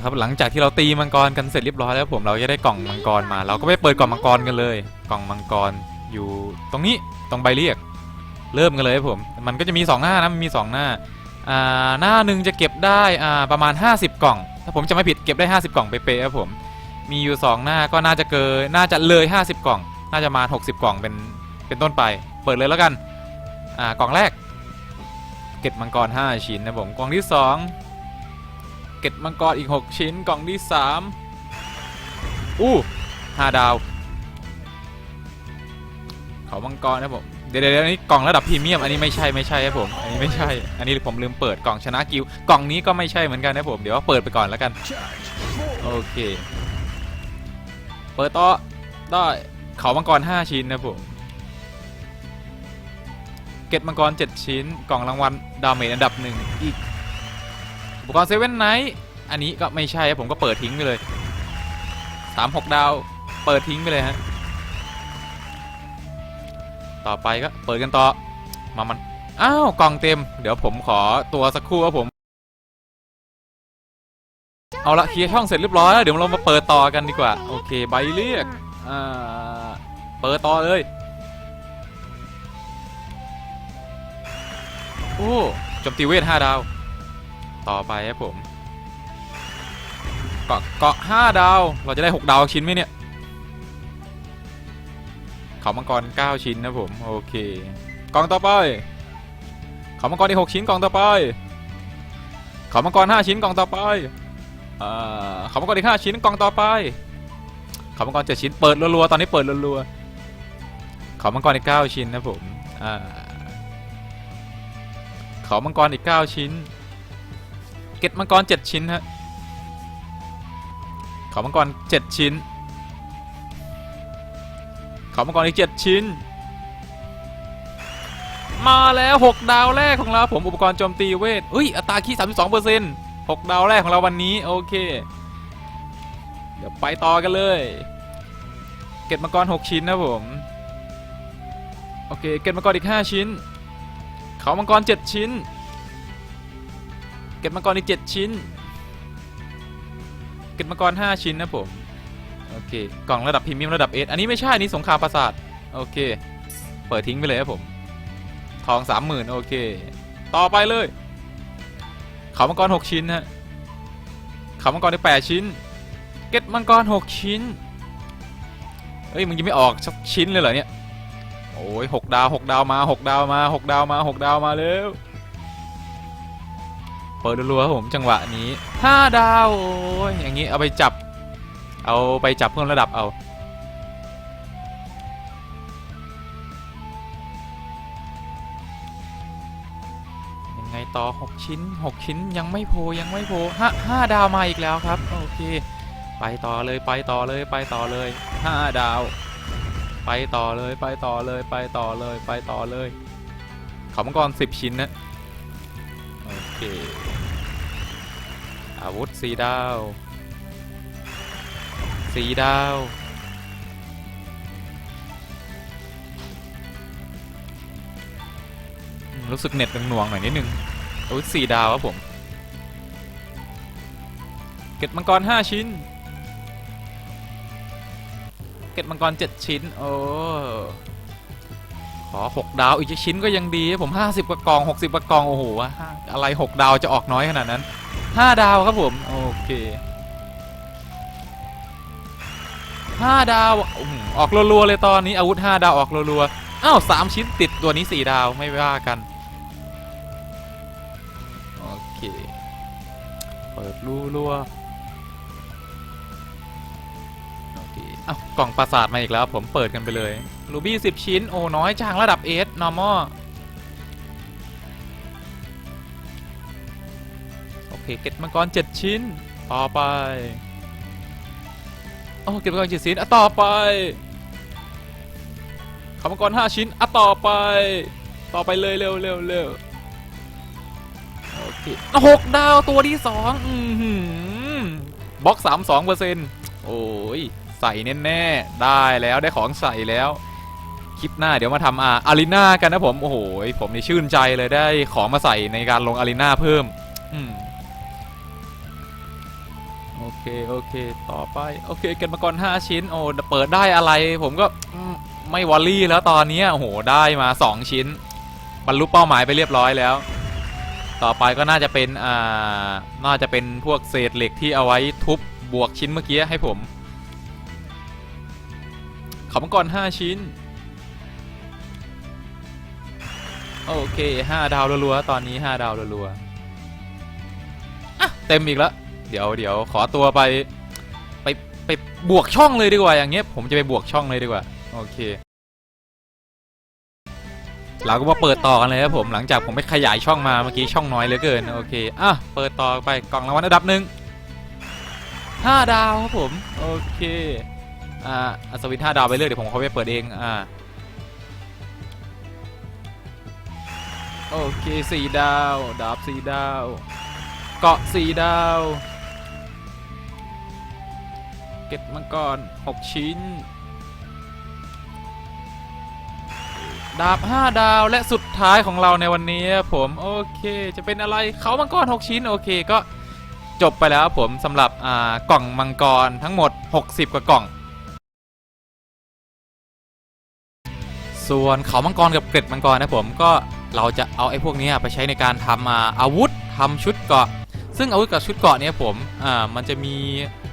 ละครับหลังจากที่เราตีมังกรกันเสร็จเรียบร้อยแล้วผมเราจะได้กล่องมังกรมา เราก็ไปเปิดกล่องมังกรกันเลย กล่องมังกรอยู่ตรงนี้ตรงใบเรียก เริ่มกันเลยครับผม มันก็จะมี 2 หน้านะมันมี 2 หน้าอ่าหน้าหนึ่งจะเก็บได้อ่าประมาณ 50 กล่อง ถ้าผมจะไม่ผิดเก็บได้ 50 กล่องเป๊ะๆครับผมมีอยู่ 2 หน้าก็น่าจะเกินน่าจะเลย 50 กล่อง น่าจะมา 60 กล่องเป็นเป็นต้นไป เปิดเลยแล้วกันอ่ากล่องแรก เก็บมังกร 5 ชิ้นนะผมกล่องที่ 2 เก็บมังกรอีก 6 ชิ้นกล่องที่ 3 อู้5ดาว เขามังกรนะผมเดี๋ยวเดี๋ยวนี้กล่องระดับพรีเมียมอันนี้ไม่ใช่ไม่ใช่ครับผมอันนี้ไม่ใช่ อันนี้ผมลืมเปิดกล่องชนะกิวกล่องนี้ก็ไม่ใช่เหมือนกันนะผมเดี๋ยวเปิดไปก่อนแล้วกันโอเค เปิดต่อได้เขามังกร 5 ชิ้นนะผมเก็ตมังกร 7 ชิ้น กล่องรางวัลดาเมจอันดับหนึ่งอีก ปกรณ์เซเว่นไนท์อันนี้ก็ไม่ใช่ผมก็เปิดทิ้งไปเลย3 6ดาวเปิดทิ้งไปเลยฮะต่อไปก็เปิดกันต่อมามันอ้าวกล่องเต็ม เดี๋ยวผมขอตัวสักครู่ครับผม เอาละเคลียร์ช่องเสร็จเรียบร้อยแล้วเดี๋ยวเรามาเปิดต่อกันดีกว่า โอเคใบเรียกอ่าเปิดต่อเลย โอ้จมตีเวท5ดาว ต่อไปครับผมเกาะเกาะ5ดาว เราจะได้6ดาวชิ้นไหมเนี่ยเขามังกร9ชิ้นนะผม โอเคกล่องต่อไปเขามังกรอีก6ชิ้นกล่องต่อไปเขามังกร5ชิ้นกล่องต่อไปเอ่อเขามังกรอีก5ชิ้นกล่องต่อไปเขามังกร7ชิ้นเปิดรัวๆตอนนี้เปิดรัวๆเขามังกรอีก9ชิ้นนะผมเขามังกรอีก9ชิ้น เก็ตมังกร 7 ชิ้นฮะเขามังกร 7 ชิ้น เขามังกรอีก 7 ชิ้น มาแล้ว 6 ดาวแรกของเราผมอุปกรณ์โจมตีเวทเฮ้ยอัตราคี32เปอร์เซ็นต์6ดาวแรกของเราวันนี้ โอเค เดี๋ยวไปต่อกันเลย เก็บมังกร 6 ชิ้นนะผม โอเค เก็บมังกรอีก 5 ชิ้น เขามังกร 7 ชิ้น เก็บมังกรอีก7ชิ้น เก็บมังกร5ชิ้นนะผม โอเค กล่องระดับพรีเมียมระดับเอสอันนี้ไม่ใช่ อันนี้สงครามปราสาท โอเค เปิดทิ้งไปเลยครับผม ทองสามหมื่นโอเค ต่อไปเลย เขามังกรหกชิ้นฮะ เขามังกรได้แปดชิ้น เก็ตมังกรหกชิ้น เฮ้ยมึงยังไม่ออกสักชิ้นเลยเหรอเนี่ย โอ้ยหกดาวหกดาวมาหกดาวมาหกดาวมาหกดาวมาเร็ว เปิดรัวๆครับผมจังหวะนี้ห้าดาวโอ้ยอย่างงี้เอาไปจับ เอาไปจับเพิ่มระดับเอายังไงต่อ6ชิ้น6ชิ้นยังไม่โพยังไม่โพห้าห้าดาวมาอีกแล้วครับโอเค ไปต่อเลยไปต่อเลยไปต่อเลย5ดาว ไปต่อเลยไปต่อเลยไปต่อเลยไปต่อเลยขามังกร10ชิ้นนะโอเค อาวุธสีดาวสีดาว รู้สึกเน็ตหน่วงหน่อยนิดนึงอาวุธสี่ดาวครับผม เก็ดมังกร5ชิ้น เก็ดมังกร7ชิ้น โอ้ขอ6ดาวอีกชิ้นก็ยังดี ผม50กว่ากล่อง60กว่ากล่อง โอ้โห อะไร6ดาวจะออกน้อยขนาดนั้น 5ดาวครับผม โอเค5ดาวออกรัวๆเลยตอนนี้อาวุธ5ดาวออกรัวๆอ้าวสามชิ้นติดตัวนี้4ดาวไม่ว่ากัน โอเค เปิดรัวๆโอเคอ้าวกล่องปราสาทมาอีกแล้วผมเปิดกันไปเลย รูบี้10ชิ้น โอ้น้อยจังระดับเอส normal โอเค เก็ตมังกร 7 ชิ้น ต่อไปโอ้เก็บมังกร7ชิ้นอะต่อไปขามังกร 5 ชิ้นอะต่อไป ต่อไปเลยเร็วเร็วเร็วโอเคหกดาวตัวที่สองอือหือบล็อกสามสองเปอร์เซ็นต์โอ้ย ใส่แน่ๆ ได้แล้วได้ของใส่แล้ว คลิปหน้าเดี๋ยวมาทำอาอารีนากันนะผม โอ้โห ผมนี่ชื่นใจเลยได้ของมาใส่ในการลงอารีนาเพิ่ม อืม เค โอเค ต่อไป โอเคเก็บมาก่อน5 ชิ้น โอ้เปิดได้อะไร ผมก็ไม่วอลลี่แล้วตอนนี้โอ้โห ได้มา 2 ชิ้น บรรลุเป้าหมายไปเรียบร้อยแล้ว ต่อไปก็น่าจะเป็น อ่า น่าจะเป็นพวกเศษเหล็กที่เอาไว้ทุบบวกชิ้นเมื่อกี้ให้ผมขอมาก่อน5ชิ้น โอเค 5 ดาวรัวๆตอนนี้ 5 ดาวรัวๆอะเต็มอีกแล้ว เดี๋ยวเดี๋ยวขอตัวไปไปไปบวกช่องเลยดีกว่าอย่างเงี้ยผมจะไปบวกช่องเลยดีกว่าโอเค เราก็มาเปิดต่อกันเลยครับผมหลังจากผมไปขยายช่องมาเมื่อกี้ช่องน้อยเหลือเกินโอเคอะเปิดต่อไปกล่องรางวัลอันดับหนึ่งห้าดาวครับผมโอเคอ่าอัศวินห้าดาวไปเลยเดี๋ยวผมเขาไปเปิดเองอ่าโอเคสี่ดาว ดาบสี่ดาว เกาะสี่ดาว เก็บมังกรหกชิ้น ดาบ 5 ดาวและสุดท้ายของเราในวันนี้ผม โอเค จะเป็นอะไรเขามังกร 6 ชิ้น โอเคก็จบไปแล้วผมสำหรับกล่องมังกรทั้งหมด 60 กว่ากล่อง ส่วนเขามังกรกับเกร็ดมังกรนะผมก็เราจะเอาไอ้พวกนี้ไปใช้ในการทำอาวุธทำชุดเกาะ ซึ่งอาวุธกับชุดเกาะเนี่ยผมมันจะมี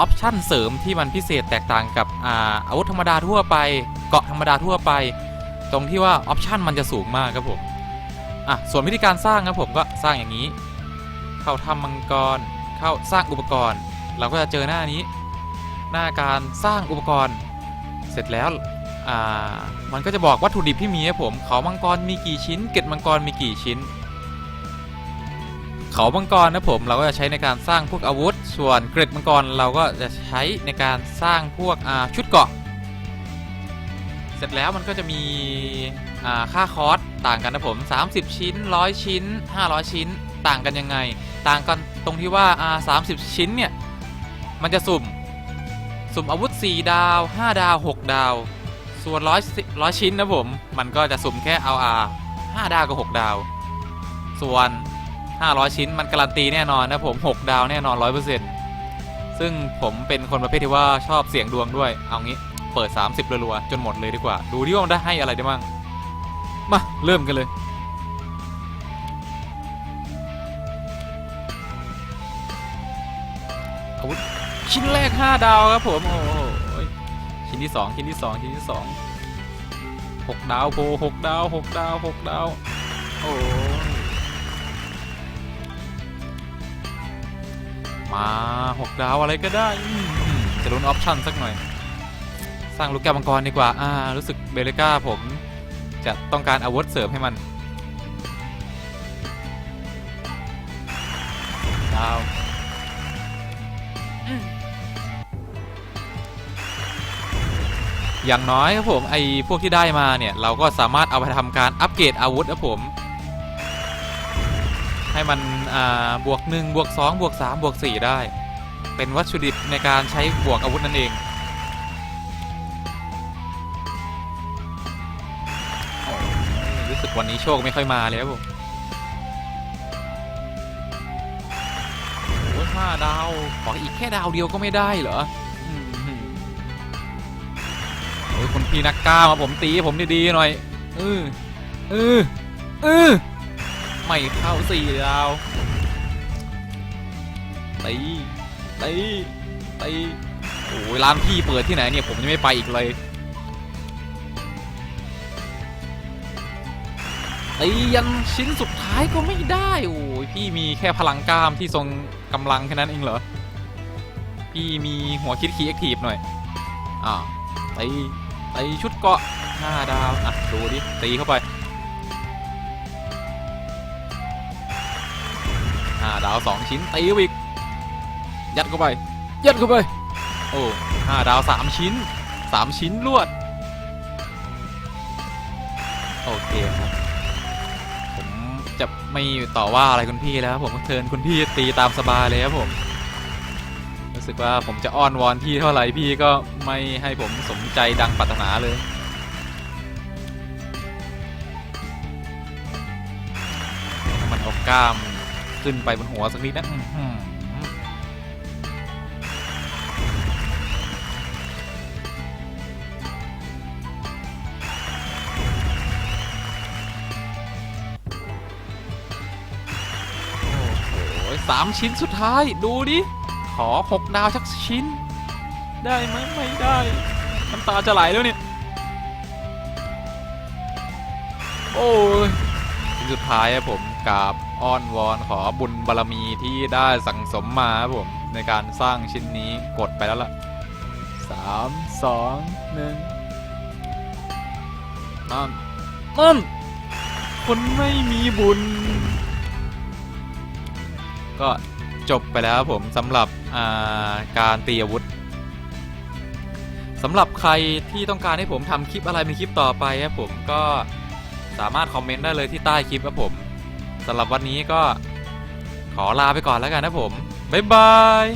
ออปชั่นเสริมที่มันพิเศษแตกต่างกับอาอาวุธธรรมดาทั่วไป เกาะธรรมดาทั่วไป ตรงที่ว่าออปชันมันจะสูงมากครับผมอะส่วนวิธีการสร้างครับผมก็สร้างอย่างนี้ เข้าทำมังกรเข้าสร้างอุปกรณ์ เราก็จะเจอหน้านี้ หน้าการสร้างอุปกรณ์ เสร็จแล้วอ่ามันก็จะบอกวัตถุดิบที่มีครับผมเขามังกรมีกี่ชิ้น เกล็ดมังกรมีกี่ชิ้น เขามังกรนะผมเราก็จะใช้ในการสร้างพวกอาวุธ ส่วนเกร็ดมังกรเราก็จะใช้ในการสร้างพวกอาชุดเกาะ เสร็จแล้วมันก็จะมีค่าคอร์สต่างกันนะผม 30 ชิ้น 100 ชิ้น 500 ชิ้น ต่างกันยังไง ต่างกันตรงที่ว่าอ่า30ชิ้นเนี่ยมันจะสุ่ม สุ่มอาวุธ 4 ดาว 5 ดาว 6 ดาว ส่วน100 100ชิ้นนะผม มันก็จะสุ่มแค่เอาอา5ดาวกับ 6 ดาว ส่วน 500 ชิ้นมันการันตีแน่นอนนะผม 6 ดาวแน่นอน 100%ซึ่งผมเป็นคนประเภทที่ว่าชอบเสี่ยงดวงด้วย เอางี้เปิด 30รัวๆจนหมดเลยดีกว่า ดูดิว่ามันได้ให้อะไรได้บ้าง มาเริ่มกันเลย อาวุธชิ้นแรก 5 ดาวครับผม โอ้โหชิ้นที่ 2 ชิ้นที่ 2 ชิ้นที่ 2 6 ดาวโพ6ดาว 6 ดาว 6 ดาว โอ้ มา6ดาวอะไรก็ได้อืมจะลุ้นออปชั่นสักหน่อย สร้างลูกแก้วมังกรดีกว่าอ่ารู้สึกเบลก้าผมจะต้องการอาวุธเสริมให้มันดาวอืมอย่างน้อยครับผมไอพวกที่ได้มาเนี่ย เราก็สามารถเอาไปทำการอัปเกรดอาวุธครับผม ให้มันอ่าบวก1บวก2บวก3บวก4ได้ เป็นวัตถุดิบในการใช้บวกอาวุธนั่นเองรู้สึกวันนี้โชคไม่ค่อยมาเลยครับผมโอ้ยห้าดาวขออีกแค่ดาวเดียวก็ไม่ได้เหรออืมโอ้ยคนพี่นักกล้ามาผมตีผมดีๆหน่อยเออเออเออ ไม่เข้าสี่ดาวตีตีตีโอ้ยร้านพี่เปิดที่ไหนเนี่ยผมยังไม่ไปอีกเลยตียันชิ้นสุดท้ายก็ไม่ได้โอ้ยพี่มีแค่พลังกล้ามที่ทรงกำลังแค่นั้นเองเหรอพี่มีหัวคิดคีเอ็กทีฟหน่อยอ่าตีตีชุดเกาะห้าดาวอะดูดิตีเข้าไป ดาวสองชิ้นตีอีก ยัดเข้าไป ยัดเข้าไป โอ้ห้าดาวสามชิ้นสามชิ้นรวด โอเคครับผมจะไม่ต่อว่าอะไรคุณพี่แล้วผมเชิญคุณพี่ตีตามสบายเลยครับผมรู้สึกว่าผมจะอ้อนวอนพี่เท่าไหร่พี่ก็ไม่ให้ผมสมใจดังปรารถนาเลยมันเอากล้าม ขึ้นไปบนหัวสักนิดนะสามชิ้นสุดท้ายดูดิ ขอหกดาวสักชิ้น ได้ไหมไม่ได้ น้ำตาจะไหลแล้วเนี่ย โอ้ยชิ้นสุดท้ายผมกับ อ้อนวอนขอบุญบารมีที่ได้สั่งสมมาครับผม ในการสร้างชิ้นนี้กดไปแล้วล่ะสามสองหนึ่งนั่นนั่นคนไม่มีบุญ ก็จบไปแล้วครับผมสำหรับาการตีอาวุธสำหรับใครที่ต้องการให้ผมทำคลิปอะไรเป็นคลิปต่อไปครับผมก็สามารถคอมเมนต์ได้เลยที่ใต้คลิปครับผม สำหรับวันนี้ก็ขอลาไปก่อนแล้วกันนะผม บ๊ายบาย